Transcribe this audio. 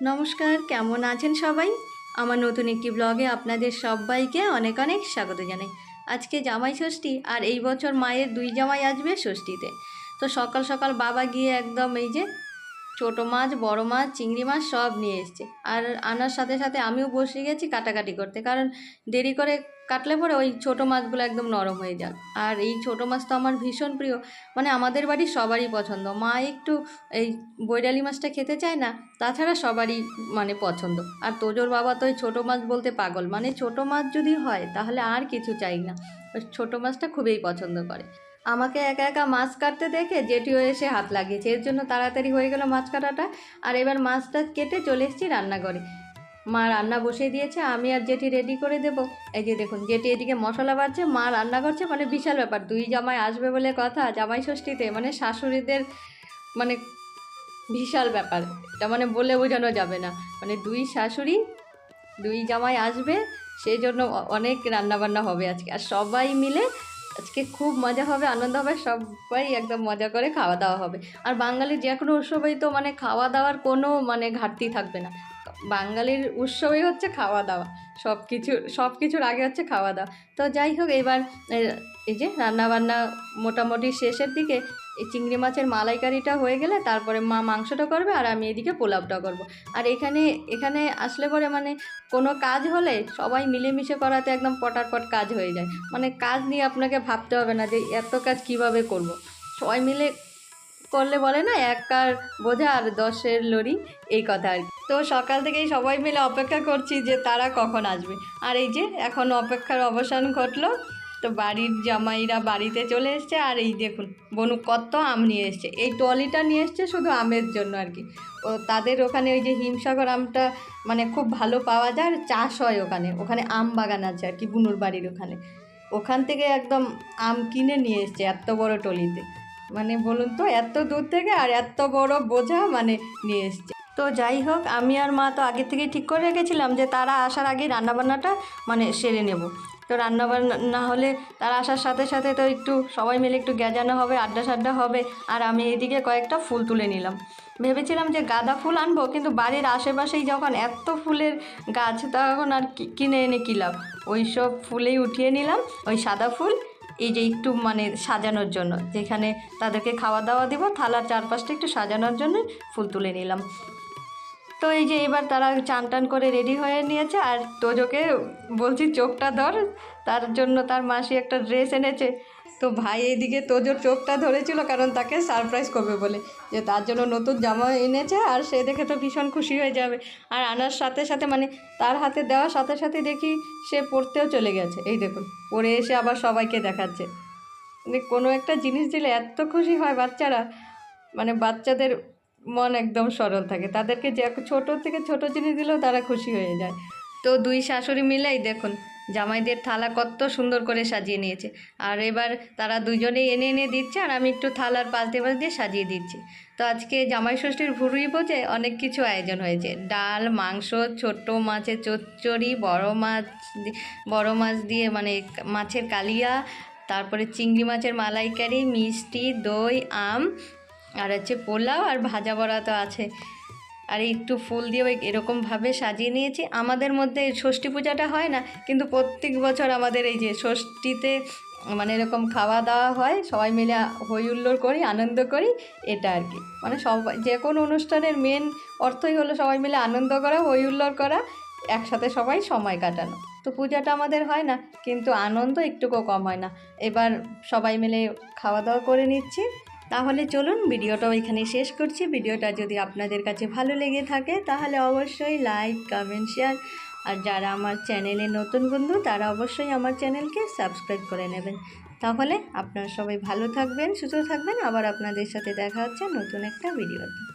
নমস্কার, কেমন আছেন সবাই? আমার নতুন একটি ব্লগে আপনাদের সবাইকে অনেক অনেক স্বাগত জানাই। আজকে জামাই ষষ্ঠী আর এই বছর মায়ের দুই জামাই আসবে ষষ্ঠীতে। তো সকাল সকাল বাবা গিয়ে একদম এই যে ছোটো মাছ, বড় মাছ, চিংড়ি মাছ সব নিয়ে এসছে। আর আনার সাথে সাথে আমিও বসে গেছি কাটাকাটি করতে, কারণ দেরি করে কাটলে পরে ওই ছোটো মাছগুলো একদম নরম হয়ে যায়। আর এই ছোটো মাছ তো আমার ভীষণ প্রিয় মানে আমাদের বাড়ির সবারই পছন্দ। মা একটু এই বৈরালি মাছটা খেতে চায় না, তাছাড়া সবারই মানে পছন্দ। আর তোজোর বাবা তো ওই ছোটো মাছ বলতে পাগল মানে ছোটো মাছ যদি হয় তাহলে আর কিছু চাই না। ছোটো মাছটা খুবই পছন্দ করে। আমাকে একা একা মাছ কাটতে দেখে জেঠিও এসে হাত লাগিয়েছে। এর জন্য তাড়াতাড়ি হয়ে গেল মাছ কাটাটা। আর এবার মাছটা কেটে চলে এসেছি রান্নাঘরে। মা রান্না বসিয়ে দিয়েছে, আমি আর জেঠি রেডি করে দেবো। এই যে দেখুন, জেঠি এদিকে মশলা বাড়ছে, মা রান্না করছে মানে বিশাল ব্যাপার। দুই জামাই আসবে বলে কথা, জামাই ষষ্ঠীতে মানে শাশুড়িদের মানে বিশাল ব্যাপার। এটা মানে বলে বোঝানো যাবে না। মানে দুই শাশুড়ি, দুই জামাই আসবে, সেই জন্য অনেক রান্নাবান্না হবে আজকে। আর সবাই মিলে আজকে খুব মজা হবে, আনন্দ হবে, সবাই একদম মজা করে খাওয়া দাওয়া হবে। আর বাঙালির যে কোনো উৎসবেই তো মানে খাওয়া দাওয়ার কোনো মানে ঘাটতি থাকবে না। বাঙালির উৎসবই হচ্ছে খাওয়া দাওয়া, সব কিছু, সব কিছুর আগে হচ্ছে খাওয়া দাওয়া। তো যাই হোক, এবার এই যে রান্নাবান্না মোটামুটি শেষের দিকে এই চিংড়ি মাছের মালাইকারিটা হয়ে গেলে তারপরে মা মাংসটা করবে আর আমি এদিকে পোলাওটা করব। আর এখানে এখানে আসলে পরে মানে কোনো কাজ হলে সবাই মিলেমিশে করাতে একদম পটারপট কাজ হয়ে যায় মানে কাজ নিয়ে আপনাকে ভাবতে হবে না যে এত কাজ কীভাবে করব। সবাই মিলে করলে বলে না, এক কার বোঝা আর দশের লড়ি, এই কথা আর তো সকাল থেকেই সবাই মিলে অপেক্ষা করছি যে তারা কখন আসবে আর এই যে এখন অপেক্ষার অবসান ঘটলো তো বাড়ির জামাইরা বাড়িতে চলে এসছে আর এই দেখুন, বনু কত আম নিয়ে এসছে। এই টলিটা নিয়ে এসছে শুধু আমের জন্য আর কি। ও তাদের ওখানে ওই যে হিমসাগর আমটা মানে খুব ভালো পাওয়া যায় আর চাষ হয় ওখানে। ওখানে আম বাগান আছে আর কি বুনুর বাড়ির ওখানে। ওখান থেকে একদম আম কিনে নিয়ে এসছে এত বড় টলিতে মানে বলুন তো, এত দূর থেকে আর এত বড় বোঝা মানে নিয়ে এসছে। তো যাই হোক, আমি আর মা তো আগে থেকেই ঠিক করে রেখেছিলাম যে তারা আসার আগে রান্নাবান্নাটা মানে সেরে নেব। তো রান্নাবান্না না হলে তারা আসার সাথে সাথে তো একটু সবাই মিলে একটু গ্যাজানো হবে আড্ডা সাড্ডা হবে। আর আমি এদিকে কয়েকটা ফুল তুলে নিলাম। ভেবেছিলাম যে গাঁদা ফুল আনব, কিন্তু বাড়ির আশেপাশেই যখন এত ফুলের গাছ, তখন আর কিনে এনে কী লাভ? ওই সব ফুলেই উঠিয়ে নিলাম, ওই সাদা ফুল। এই যে একটু মানে সাজানোর জন্য, যেখানে তাদেরকে খাওয়া দাওয়া দিব, থালার চারপাশটা একটু সাজানোর জন্য ফুল তুলে নিলাম। তো এই যে এবার তারা চান টান করে রেডি হয়ে নিয়েছে, আর তোজোকে বলছি চোখটা ধর, তার জন্য তার মাসি একটা ড্রেস এনেছে। তো ভাই এইদিকে তোজোর চোখটা ধরেছিল, কারণ তাকে সারপ্রাইজ করবে বলে, যে তার জন্য নতুন জামা এনেছে, আর সে দেখে তো ভীষণ খুশি হয়ে যাবে। আর আনার সাথে সাথে মানে তার হাতে দেওয়ার সাথে সাথে দেখি সে পড়তেও চলে গেছে। এই দেখুন পরে এসে আবার সবাইকে দেখাচ্ছে। মানে কোনো একটা জিনিস দিলে এত খুশি হয় বাচ্চারা। মানে বাচ্চাদের মন একদম সরল থাকে। তাদেরকে যে ছোট থেকে ছোট জিনিস দিলেও তারা খুশি হয়ে যায়। তো দুই শাশুড়ি মিলেই দেখুন, জামাইদের থালা কত সুন্দর করে সাজিয়ে নিয়েছে। আর এবার তারা দুজনেই এনে এনে দিচ্ছে আর আমি একটু থালার পাল্টে দিয়ে সাজিয়ে দিচ্ছি। তো আজকে জামাই ষষ্ঠীর ভুরুই বোঝে অনেক কিছু আয়োজন হয়েছে। ডাল, মাংস ছোট মাছের চচ্চড়ি, বড় মাছ বড় মাছ দিয়ে মানে মাছের কালিয়া, তারপরে চিংড়ি মাছের মালাইকারি, মিষ্টি, দই, আম আর হচ্ছে পোলাও আর ভাজা বড়া তো আছে। আর একটু ফুল দিয়ে ওই এরকমভাবে সাজিয়ে নিয়েছি। আমাদের মধ্যে ষষ্ঠী পূজাটা হয় না, কিন্তু প্রত্যেক বছর আমাদের এই যে ষষ্ঠীতে মানে এরকম খাওয়া দাওয়া হয়, সবাই মিলে হই হুল্লোড় করি, আনন্দ করি, এটা আর কি। মানে সবাই যে কোনো অনুষ্ঠানের মেন অর্থই হলো সবাই মিলে আনন্দ করা, হই হুল্লোড় করা, একসাথে সবাই সময় কাটানো। তো পূজাটা আমাদের হয় না, কিন্তু আনন্দ একটুকু কম হয় না। এবার সবাই মিলে খাওয়া দাওয়া করে নিচ্ছি। তাহলে চলুন ভিডিওটাও এখানে শেষ করছি। ভিডিওটা যদি আপনাদের কাছে ভালো লেগে থাকে, তাহলে অবশ্যই লাইক, কমেন্ট, শেয়ার, আর যারা আমার চ্যানেলে নতুন বন্ধু, তারা অবশ্যই আমার চ্যানেলকে সাবস্ক্রাইব করে নেবেন। তাহলে আপনারা সবাই ভালো থাকবেন, সুস্থ থাকবেন। আবার আপনাদের সাথে দেখা হচ্ছে নতুন একটা ভিডিওতে।